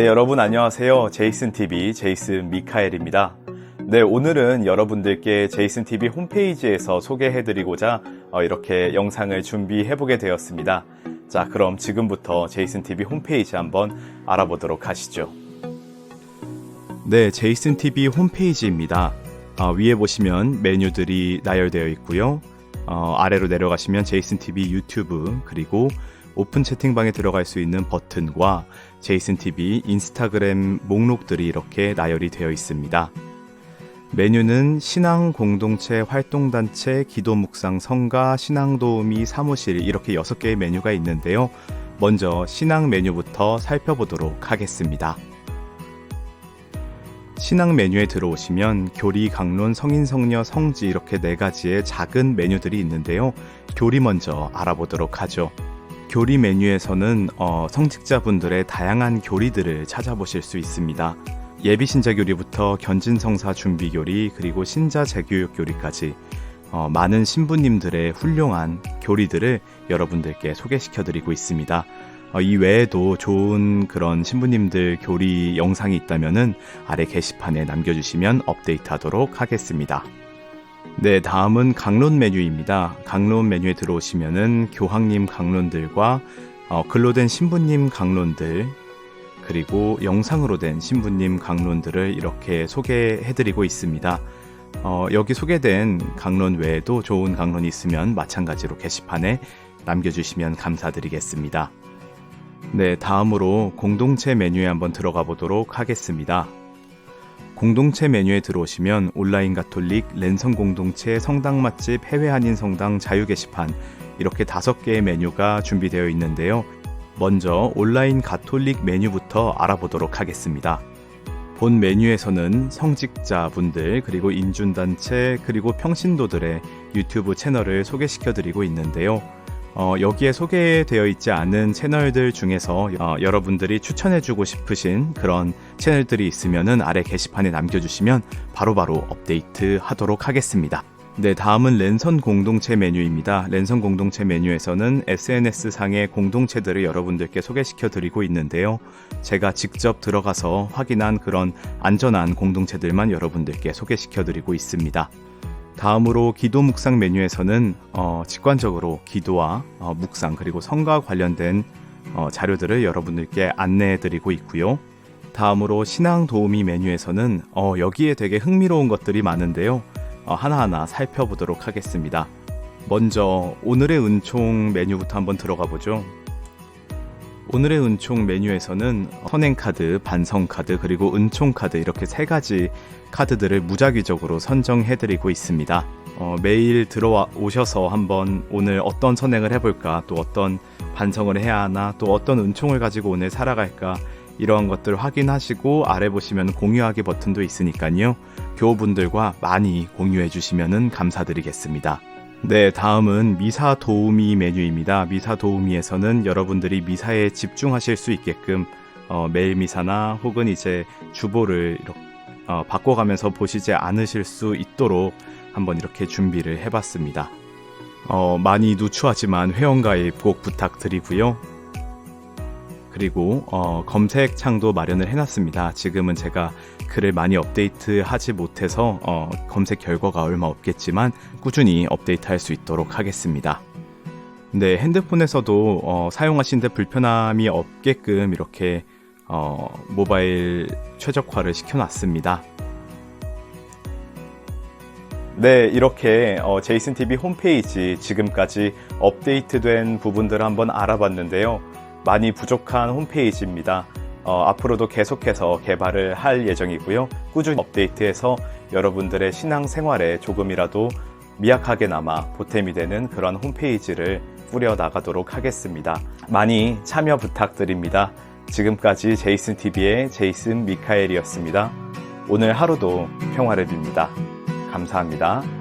네, 여러분 안녕하세요. 제이슨 TV 제이슨 미카엘입니다. 네, 오늘은 여러분들께 제이슨 TV 홈페이지에서 소개해 드리고자 어, 이렇게 영상을 준비해 보게 되었습니다. 자, 그럼 지금부터 제이슨 TV 홈페이지 한번 알아보도록 하시죠. 네, 제이슨 TV 홈페이지입니다. 어, 위에 보시면 메뉴들이 나열되어 있고요. 어, 아래로 내려가시면 제이슨 TV 유튜브 그리고 오픈 채팅방에 들어갈 수 있는 버튼과 제이슨 TV 인스타그램 목록들이 이렇게 나열이 되어 있습니다. 메뉴는 신앙 공동체 활동 단체 기도 묵상 성가 신앙 도우미 사무실 이렇게 6개의 메뉴가 있는데요. 먼저 신앙 메뉴부터 살펴보도록 하겠습니다. 신앙 메뉴에 들어오시면 교리, 강론, 성인, 성녀, 성지 이렇게 네 가지의 작은 메뉴들이 있는데요. 교리 먼저 알아보도록 하죠. 교리 메뉴에서는 어, 성직자분들의 다양한 교리들을 찾아보실 수 있습니다. 예비 신자 교리부터 견진 성사 준비 교리 그리고 신자 재교육 교리까지 어, 많은 신부님들의 훌륭한 교리들을 여러분들께 소개시켜 드리고 있습니다. 어, 이 외에도 좋은 그런 신부님들 교리 영상이 있다면은 아래 게시판에 남겨주시면 업데이트하도록 하겠습니다. 네, 다음은 강론 메뉴입니다. 강론 메뉴에 들어오시면은 교황님 강론들과 어, 글로 된 신부님 강론들 그리고 영상으로 된 신부님 강론들을 이렇게 소개해드리고 있습니다. 어, 여기 소개된 강론 외에도 좋은 강론이 있으면 마찬가지로 게시판에 남겨주시면 감사드리겠습니다. 네, 다음으로 공동체 메뉴에 한번 들어가 보도록 하겠습니다. 공동체 메뉴에 들어오시면 온라인 가톨릭, 랜선 공동체, 성당 맛집, 해외 한인 성당 자유 게시판 이렇게 다섯 개의 메뉴가 준비되어 있는데요. 먼저 온라인 가톨릭 메뉴부터 알아보도록 하겠습니다. 본 메뉴에서는 성직자분들 그리고 인준단체 그리고 평신도들의 유튜브 채널을 소개시켜 드리고 있는데요. 어, 여기에 소개되어 있지 않은 채널들 중에서 어, 여러분들이 추천해주고 싶으신 그런 채널들이 있으면은 아래 게시판에 남겨주시면 바로 바로 업데이트 하도록 하겠습니다. 네, 다음은 랜선 공동체 메뉴입니다. 랜선 공동체 메뉴에서는 SNS 상의 공동체들을 여러분들께 소개시켜 드리고 있는데요. 제가 직접 들어가서 확인한 그런 안전한 공동체들만 여러분들께 소개시켜 드리고 있습니다. 다음으로 기도 묵상 메뉴에서는 어, 직관적으로 기도와 어, 묵상 그리고 성과 관련된 어, 자료들을 여러분들께 안내해 드리고 있고요. 다음으로 신앙 도우미 메뉴에서는 어, 여기에 되게 흥미로운 것들이 많은데요. 어, 하나하나 살펴보도록 하겠습니다. 먼저 오늘의 은총 메뉴부터 한번 들어가 보죠. 오늘의 은총 메뉴에서는 선행카드, 반성카드, 그리고 은총카드 이렇게 세 가지 카드들을 무작위적으로 선정해드리고 있습니다. 어, 매일 들어오셔서 한번 오늘 어떤 선행을 해볼까, 또 어떤 반성을 해야 하나, 또 어떤 은총을 가지고 오늘 살아갈까, 이러한 것들 확인하시고 아래 보시면 공유하기 버튼도 있으니까요. 교우분들과 많이 공유해 주시면 감사드리겠습니다. 네, 다음은 미사 도우미 메뉴입니다. 미사 도우미에서는 여러분들이 미사에 집중하실 수 있게끔 어, 매일 미사나 혹은 이제 주보를 이렇게 어, 바꿔가면서 보시지 않으실 수 있도록 한번 이렇게 준비를 해봤습니다. 어, 많이 누추하지만 회원가입 꼭 부탁드리고요. 그리고 어, 검색 창도 마련을 해놨습니다. 지금은 제가 글을 많이 업데이트하지 못해서 어, 검색 결과가 얼마 없겠지만 꾸준히 업데이트할 수 있도록 하겠습니다. 네, 핸드폰에서도 어, 사용하시는데 불편함이 없게끔 이렇게 어, 모바일 최적화를 시켜놨습니다. 네, 이렇게 어, 제이슨 TV 홈페이지 지금까지 업데이트된 부분들을 한번 알아봤는데요. 많이 부족한 홈페이지입니다. 어, 앞으로도 계속해서 개발을 할 예정이고요. 꾸준히 업데이트해서 여러분들의 신앙 생활에 조금이라도 미약하게나마 보탬이 되는 그런 홈페이지를 꾸려 나가도록 하겠습니다. 많이 참여 부탁드립니다. 지금까지 제이슨 TV의 제이슨 미카엘이었습니다. 오늘 하루도 평화를 빕니다. 감사합니다.